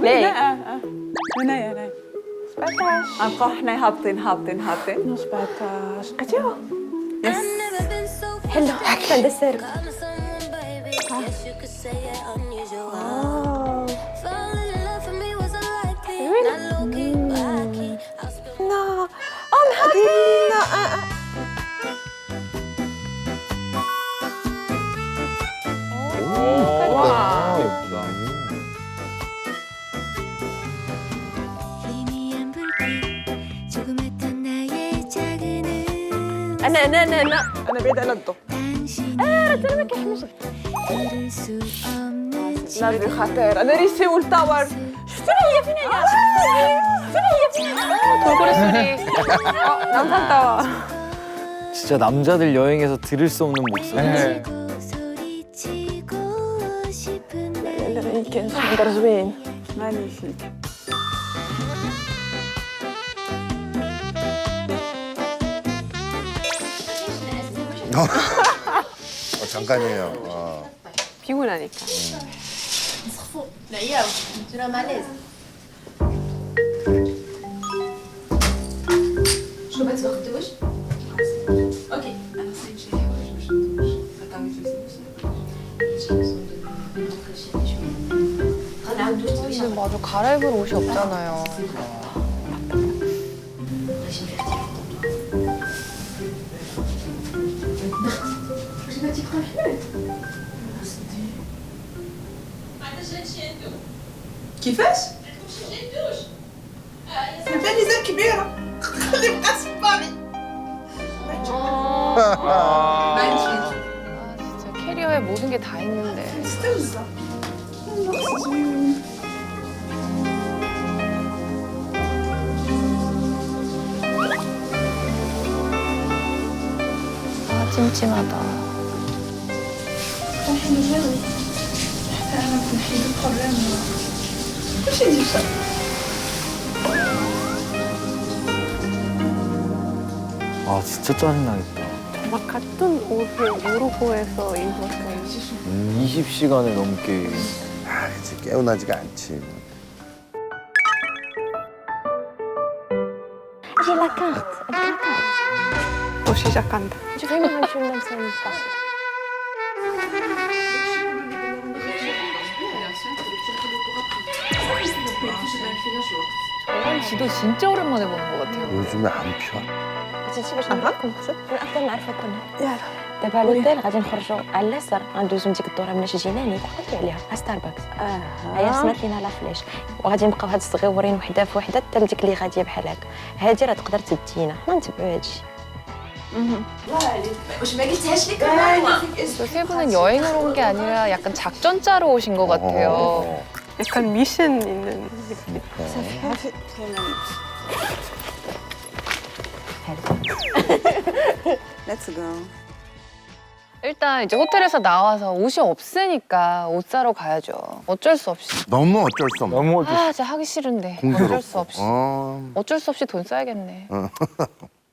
ليه؟ هنايا هنايا غنبقاو حنا هابطين هابطين هابطين. نو 17 لقيتيها يس حلو. هكا ندسر No. I'm happy. انا انا انا انا انا بعيد على الضوء 당신이 들을 수 없는 نادي خطير انا ريسي والتاور شفتوا هي فين هي شفتوا هي فين 돌고래 소리 남산 타워 진짜 남자들 여행에서 들을 수 없는 목소리. 네. 소리치고 싶은 날 كان منظر زوين مانيفيك 어, 잠깐이에요. 어. 피곤하니까 근데 맞아 갈아입을 옷이 없잖아요. كيفاش؟ ميزان كبيرة خلي بقى سباري 아 진짜 캐리어에 모든 게 다 있는데. 아 찜찜하다. 아 진짜 짜증나겠다. 막 같은 옷을 모르고에서 입었어. 20시간을 음, 넘게 아, 그치. 깨어나지가 않지. J'ai la carte. لاكارت 또 시작한다 شوفي ما شو لابسه من الفخ 저런 지도 진짜 오랜만에 보는 것 같아요. 요즘에 안 펴. عرفتي باش نعرفكم انا اكثر نعرفها كلها يلا دابا لوتيل غادي نخرجوا على اليسار غندوزو من ديك الدوره من جيلاني تعرفتي عليها ها ستاربكس هي رسمات لينا لا فلاش وغادي نبقاو هاد الصغيورين وحده في وحده حتى لديك اللي غاديه بحال هكا هادي راه تقدر تدينا حنا نتبعوا هادشي 저 세 분은 여행을 온게 아니라 약간 작전 짜러 오신 것 같아요. 어. 약간 미션 있는 느낌 Let's go 일단 이제 호텔에서 나와서 옷이 없으니까 옷 사러 가야죠. 어쩔 수 없이. 너무 어쩔 수 없네. 너무 아, 진짜 하기 싫은데. 공교롭고. 어쩔 수 없이. 어. 어쩔 수 없이 돈 써야겠네.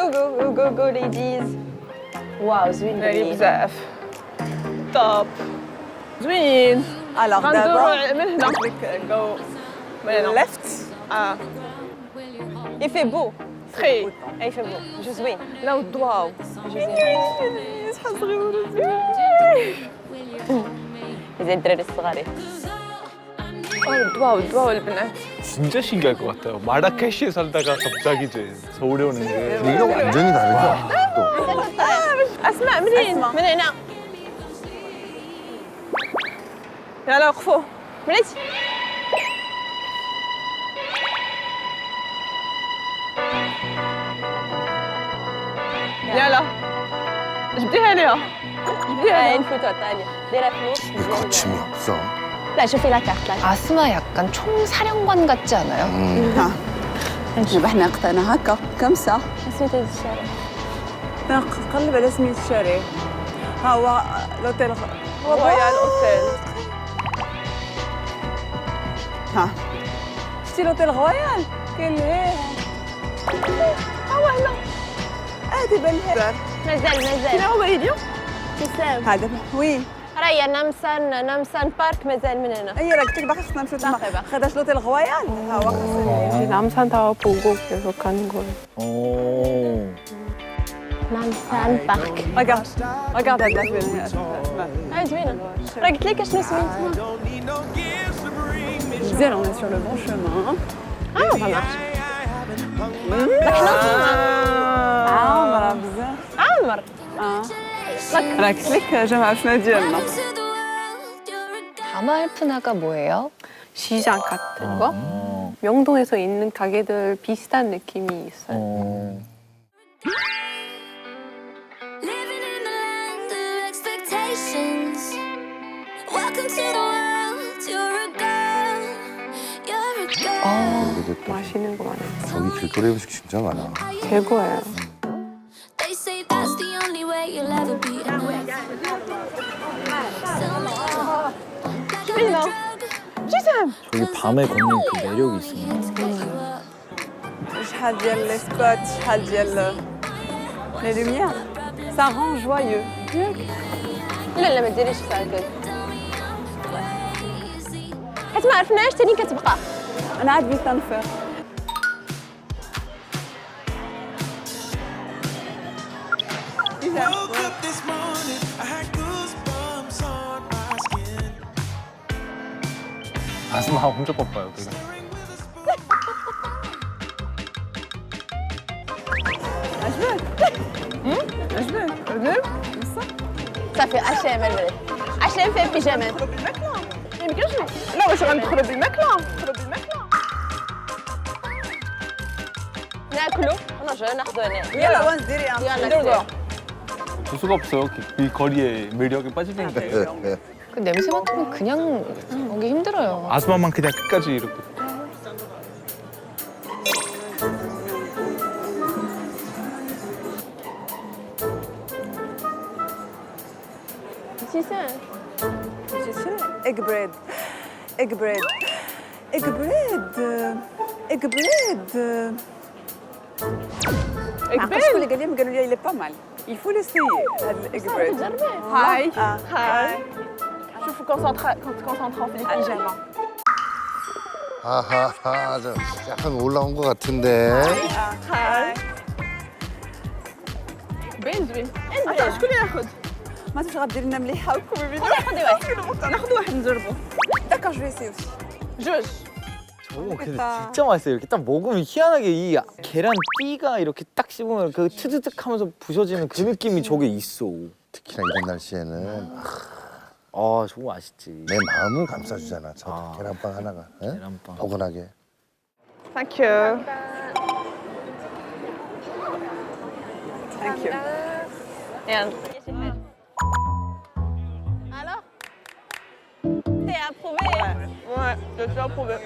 جو جو جو جو جو ليديز واو زوين غالي بنين. بزاف طاب زوين الوغ دابا من هنا جو من هنا ليفت اه Il fait beau. تخي Ah, il fait beau. جو زوين. لا والضواو شحال صغير زي الدراري الصغارين. الضواو الضواو البنات 진짜 신기할 것 같아요. 마라케시에 살다가 갑자기 이제 서울에 오는 게 분위기가 완전히 다르죠? 또. اسمع منين من هنا يلا وقفوا بلاتي يلا جبديها ليها جبديها هاي ليها نفوتو عطاني دايره فلوس مزيان. 거침이 없어. لا شوفي لا كارت لا كارت. 아스마 약간 총사령관 같지 않아요? 음. ذبحنا قطعنا هكا كمسة سميتو هاد الشارع قلب على سميت الشارع ها هو لوتيل رويال اوتيل ها شفتي لوتيل رويال كاين ليه ها هو هنا اه دابا الهدار مازال كاين مازال هو اليوم ابتسام هذا وين راهي نمسان نمسان بارك مازال من هنا. اي راك تك باقي خصنا نمشيو تما خداش لوتيل غوايال ها هو خصنا نمسان تاو بوغو كيفو كنقول نمسان بارك. ريغارد ريغارد هاد العجبين هاي زوينه راه قلت لك شنو سميتها زين اون سور لو بون شومان آه فوالا لكن عمرها 라클릭 하자마자 지었나? 가마알프나가 뭐예요? 시장 같은 아. 거? 아. 명동에서 있는 가게들 비슷한 느낌이 있어요. 어. 아, 맛있는 거 많아요. 여기 길거리 음식 진짜 많아. 대고예요. enough. Sell me out. Like I'm a drug. 저기 밤에 걷는 그 매력이 있어. To get you up. شحال ديال لي سبوت شحال ديال لي لوميير سا رون جوايو لا لا ما ديريش ساكت Easy. حيت ما عرفناش تاني كتبقى انا عاد بيت نفيق Woke 아스마 엄청 바빠요. 되게. عجبك عجبك صافي عشاء ما البلد عشاء فيها بيجامات يمكنش لا واش غندخلوا بالماكله ندخلوا بالماكله ناكلوا نرجعوا ناخذوا هنا يلا وين ديري يلا نديرو 볼 수가 없어요. 이 거리에 매력에 빠지니까. 그 냄새 맡으면 그냥 오기 힘들어요. 아스마만 그냥 끝까지 이렇게. سيسان ايج بريد ايج بريد ايج بريد ايج بريد ما عرفتش شكون اللي قال لهم قالوا لي لي با مال يفو لو سي هذا الايج بريد هاي هاي شوفوا كونسونطرا كونسونطرون في البيجاما 하하하, 저 약간 올라온 것 같은데. هاي بين زوين عرفتي شكون اللي ياخذ ما تمشي غدير لنا مليحه وكم الفيديو خذي واحد ناخذ واحد نجربو داكور جو سي اوسي جوج 저거 근데 좋겠다. 진짜 맛있어요. 이렇게 딱 먹으면 희한하게 이 계란 띠가 이렇게 딱 씹으면 그 트드득하면서 부서지는 그 느낌이 저게 있어. 특히나 이런 날씨에는 아 저거 맛있지. 내 마음을 감싸주잖아. 저 아. 계란빵 하나가. 예? 계란빵. 포근하게. Thank you. Thank you. And Alors T'es approuvé Ouais, j'ai déjà approuvé.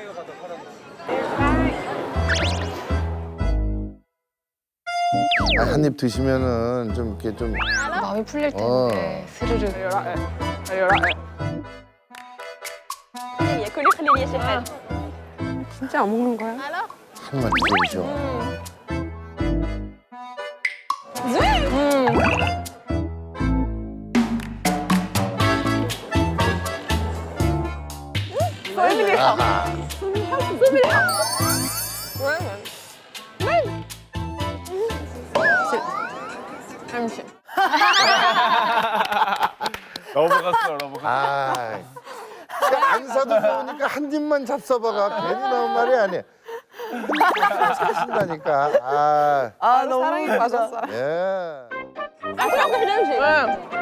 한 입 드시면은 좀 이렇게 좀 마음이 풀릴 텐데 스르르. ايوه رائع ايوه رائع خليلي كلي خليلي يا شي حاجه 진짜 안 먹는 거야? Alors 한번 드셔보죠. 아, 안 사도 좋으니까 한 입만 잡숴봐가 괜히 나온 말이 아니야. 사신다니까. 아, 아 너무 사랑에 빠졌어. 예. 아, 그럼 그냥 씨. 네.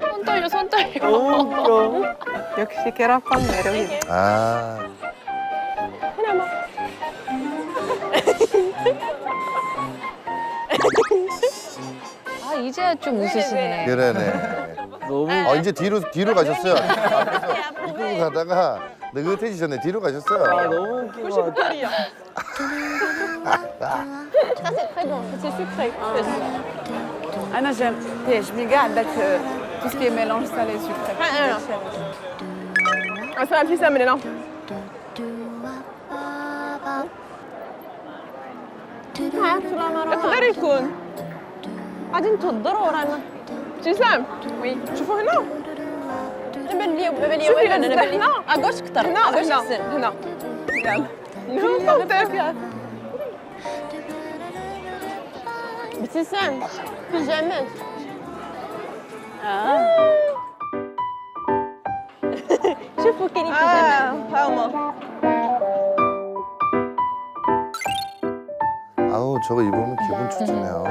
손 떨려, 손 떨려. 너무 역시 계란빵 매력이. 아. 이제야 좀 웃으시네. 그러네. 너무 아 이제 뒤로 뒤로 가셨어요. 앞에서 이끌고 가다가 느긋해지셨네. 뒤로 아, 가셨어요. 너무 웃긴 것 같아. Anna, j'aime. Et je m'égare avec euh, tout ce qui est mélange salé et sucré. Ah, ça va plus ça, mais non. 아, 드라마로. 그대로 있군. يكون غادي نتوضروا رانا ابتسام وي شوفوا هنا بان لي بان لي شوفي والو انا بان لي هنا. اغوش كثر هنا اغوش هنا احسن هنا يلا هنا صوتك ابتسام في الجمال شوفوا كاين في الجمال اه ها هما 아우 저거 입으면 기분 좋잖아요.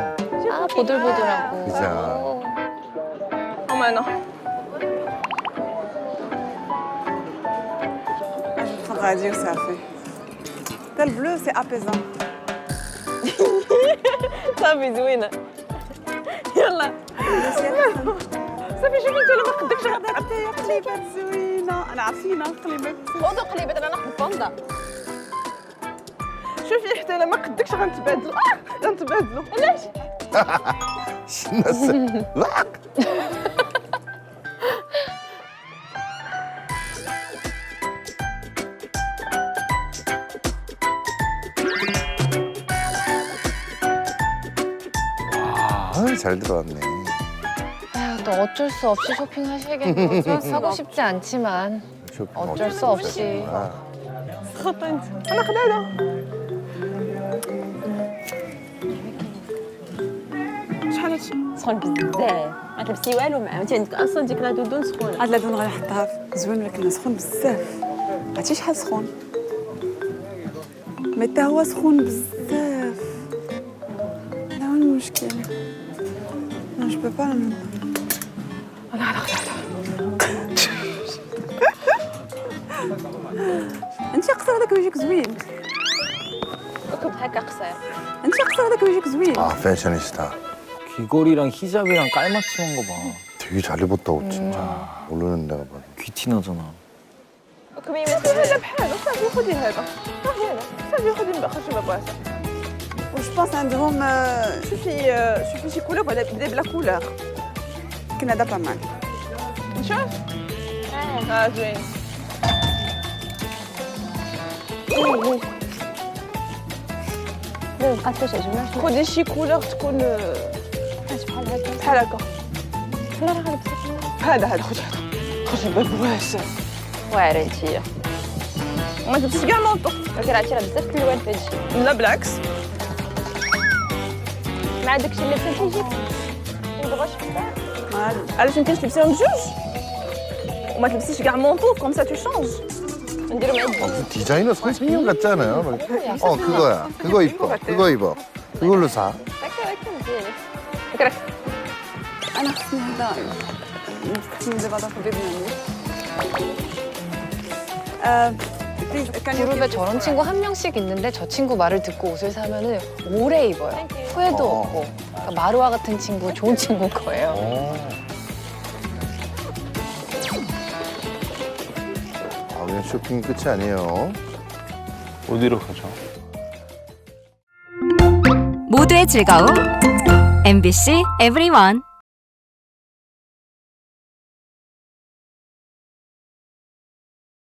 아 보들보들하고. 그죠. هما هنا غادي وصافي حتى البلو سي ابيزون صافي زوينه يلا صافي شوفي انت لما قدكش حتى قليبات زوينه انا عارفينها قليبات خذوا قليبه انا ناخذ بوندا شوفي حتى لما قدكش غنتبادلوا اه غنتبادلوا علاش 신났어. 락! 아, 잘 들어왔네. 또 어쩔 수 없이 쇼핑하시겠고 사고 싶지 않지만 쇼핑 어쩔 수 없이. 아. 하나 그대로. الحوايج سخون بزاف. ما تلبسي والو معاه انت عندك أصلا ديك لا دودون سخونة. هاد لا دودون غنحطها في زوين ولكن سخون بزاف. عرفتي شحال سخون؟ ما حتى هو سخون بزاف. هذا هو المشكل. أنا جو با با أنا خلعت أنت قصير هذاك ويجيك زوين. كب هكا قصير أنت قصير هذاك ويجيك زوين. آه فاش راني شفتها. 귀걸이랑 히잡이랑 깔맞춤한 거 봐. 되게 잘 입었다, 옷 진짜. 모르는 내가 봐. 귀티 나잖아. ركبي هذا بحاله صافي خذي هذا صافي هذا صافي خذي خرجي ما بغاش وجو بونس عندهم آه، شوفي آه، شوفي شي كولور بعدا بدا بلا كولور كان هذا با مال نشوف اه زوين لا بقات باش عجبنا خذي شي كولور تكون آه، بحال هكا بحال هكا لا راه غنلبس هذا هذا خذي هذا خذي ما بغاش واعره انتيا ما تلبسيش كاع مونطو ولكن عرفتي راه بزاف الالوان في هادشي لا بالعكس مع داكشي اللي لبسه تيجيك ما بغاش علاش ما كاينش تلبسيهم بجوج وما تلبسيش كاع مونطو كوم سا تو شونج نديرو مع 아, الدين 무슨 디자이너 선생님 같잖아요. 어, 그거야. 그거 입어. 그거 입어. 그걸로 사. هكا هكا 않았습니다. 문제 받아서 미안해요. 그룹에 저런 친구 한 명씩 있는데 저 친구 말을 듣고 옷을 사면은 오래 입어요. 후회도 어. 없고. 그러니까 마루아 같은 친구 좋은 친구 거예요. 어. 아, 그냥 쇼핑 끝이 아니에요. 어디로 가죠? 모두의 즐거움 MBC EVERYONE